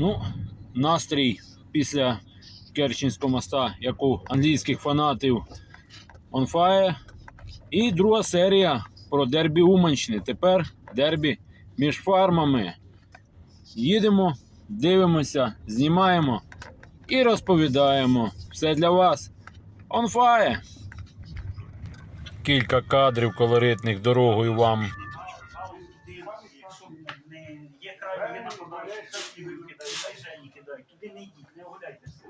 Ну, настрій після Керченського моста, як у англійських фанатів on fire. І друга серія про дербі Уманщини. Тепер дербі між фармами. Їдемо, дивимося, знімаємо і розповідаємо. Все для вас. On fire! Кілька кадрів колоритних дорогою вам Якщо не є крайні, є нападає, і ви кидають, дай Жені кидають. Туди не йдіть, не оголяйтеся.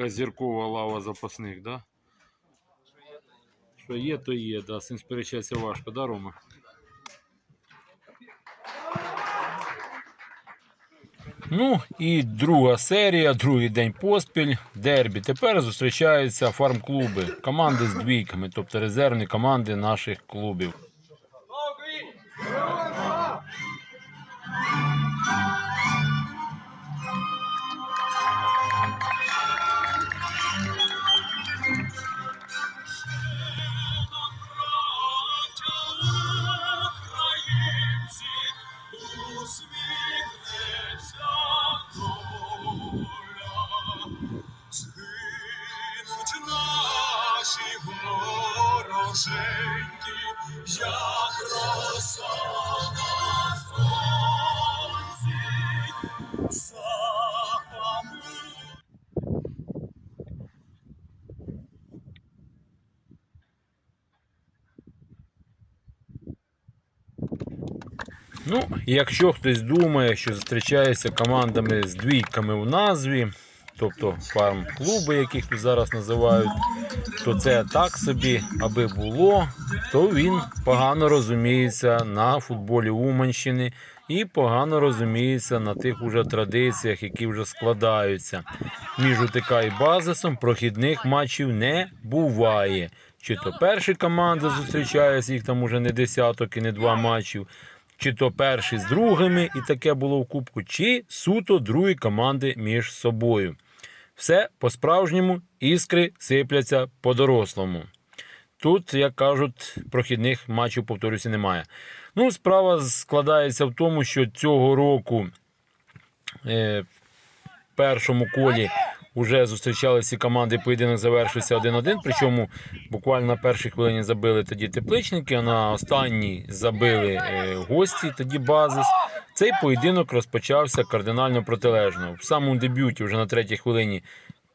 Така зіркова лава запасних, да? Що є, то є, да. З цим сперечатися важко, да, Рома? Ну і друга серія, другий день поспіль, дербі. Тепер зустрічаються фарм-клуби, команди з двійками, тобто резервні команди наших клубів. Ну, якщо хтось думає, що зустрічається командами з двійками в назві, тобто фарм-клуби, яких тут зараз називають, то це так собі, аби було, то він погано розуміється на футболі Уманщини і погано розуміється на тих уже традиціях, які вже складаються. Між УТК і базисом прохідних матчів не буває. Чи то перші команди зустрічаються, їх там уже не десяток і не два матчів, чи то перші з другими, і таке було в кубку, чи суто другі команди між собою. Все по-справжньому іскри сипляться по-дорослому. Тут, як кажуть, прохідних матчів, повторюся, немає. Ну, справа складається в тому, що цього року е, першому колі вже зустрічалися команди, поєдинок завершився 1-1. Причому буквально на першій хвилині забили тоді тепличники, а на останній забили е, гості, тоді базис. Цей поєдинок розпочався кардинально протилежно. В самому дебюті, вже на третій хвилині,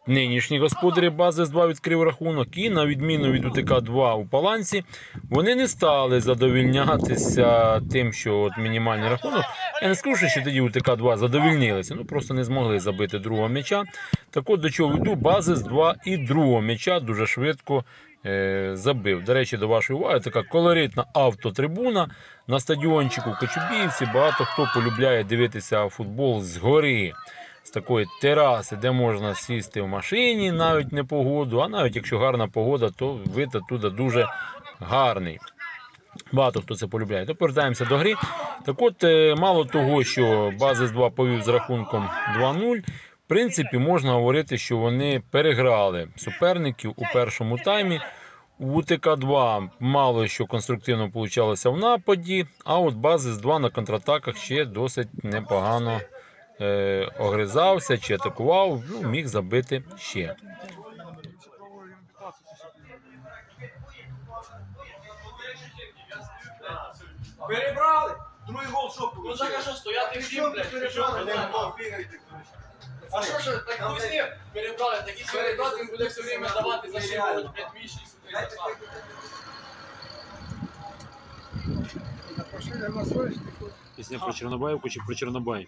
нинішні господарі бази з 2 відкрив рахунок, і на відміну від УТК 2 у Паланці, вони не стали задовільнятися тим, що от мінімальний рахунок. Я не скажу, що тоді УТК 2 задовільнилися, ну просто не змогли забити другого м'яча. Так от до чого йду, бази з 2 і другого м'яча дуже швидко е, забив. До речі, до вашої уваги, така колоритна автотрибуна на стадіончику в Кочубіївці. Багато хто полюбляє дивитися футбол згори з такої тераси, де можна сісти в машині, навіть не погоду, а навіть якщо гарна погода, то вид оттуда дуже гарний. Багато хто це полюбляє. То повертаємося до гри. Так от, е, мало того, що Базис 2 повів з рахунком 2-0. В принципі, можна говорити, що вони переграли суперників у першому таймі. У УТК-2 мало що конструктивно получалося в нападі, а от Базис 2 на контратаках ще досить непогано е, огризався чи атакував, ну, міг забити ще. Перебрали! Другий гол що Ну так а що стояти всім, блядь, що А що ж, так ви всі перебрали, такі перебрати, він буде все время давати за щепу, блядь, міші, сука, Пісня про Чорнобаївку чи про Чорнобай?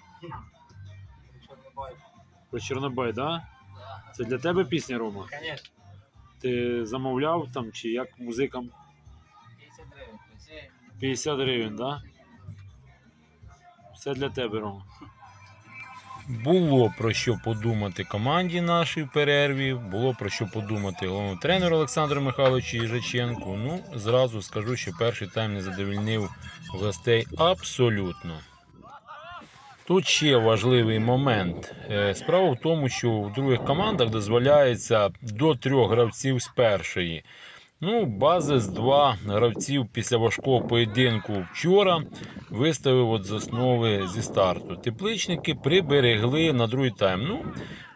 Про Чорнобай, да? Це для тебе пісня, Рома? Конечно. Ти замовляв там чи як музикам? 50 гривень, 50 гривень, да? Все для тебе, Рома. Було про що подумати команді нашій в перерві, було про що подумати головному тренеру Олександру Михайловичу Їжаченку. Ну, зразу скажу, що перший тайм не задовільнив гостей абсолютно. Тут ще важливий момент. Е, Справа в тому, що в других командах дозволяється до трьох гравців з першої. Ну, бази з два гравців після важкого поєдинку вчора виставив от з основи зі старту. Тепличники приберегли на другий тайм. Ну,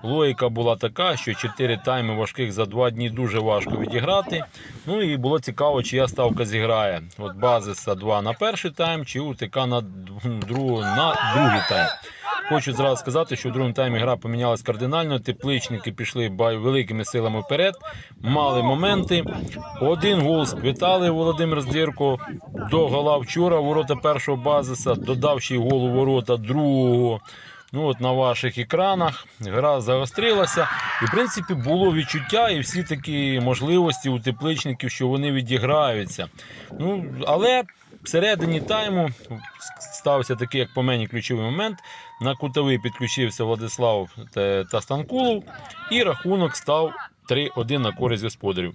логіка була така, що 4 тайми важких за 2 дні дуже важко відіграти. Ну і було цікаво, чия ставка зіграє. От базиса 2 на перший тайм, чи УТК на, другу, на другий тайм. Хочу зразу сказати, що в другому таймі гра помінялась кардинально. Тепличники пішли великими силами вперед, мали моменти. Один гол сквітали Володимир Здирко до гола вчора ворота першого базиса, додав ще гол у ворота другого. Ну от на ваших екранах гра загострилася. І в принципі було відчуття і всі такі можливості у тепличників, що вони відіграються. Ну, але всередині тайму стався такий, як по мені, ключовий момент. На кутовий підключився Владислав та та Станкулов, і рахунок став 3-1 на користь господарів.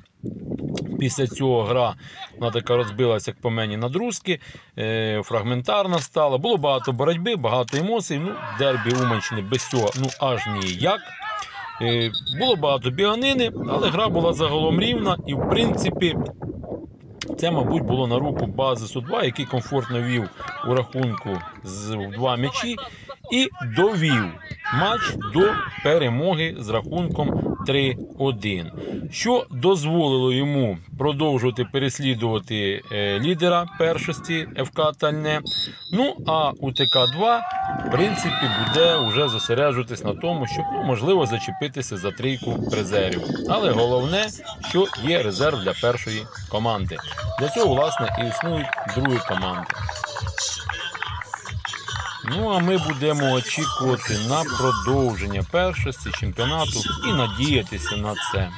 Після цього гра вона така розбилася, як по мені, на друзки, е, фрагментарна стала. Було багато боротьби, багато емоцій. Ну, дербі Уманщини без цього ну аж ніяк. Е, було багато біганини, але гра була загалом рівна і, в принципі, це, мабуть, було на руку базису 2, який комфортно вів у рахунку з два м'ячі і довів матч до перемоги з рахунком 3-1, що дозволило йому продовжувати переслідувати е, лідера першості ФК Тальне. Ну а УТК-2, в принципі, буде вже зосереджуватись на тому, щоб ну, можливо зачепитися за трійку призерів. Але головне, що є резерв для першої команди. Для цього, власне, і існують другі команди. Ну, а ми будемо очікувати на продовження першості чемпіонату і надіятися на це.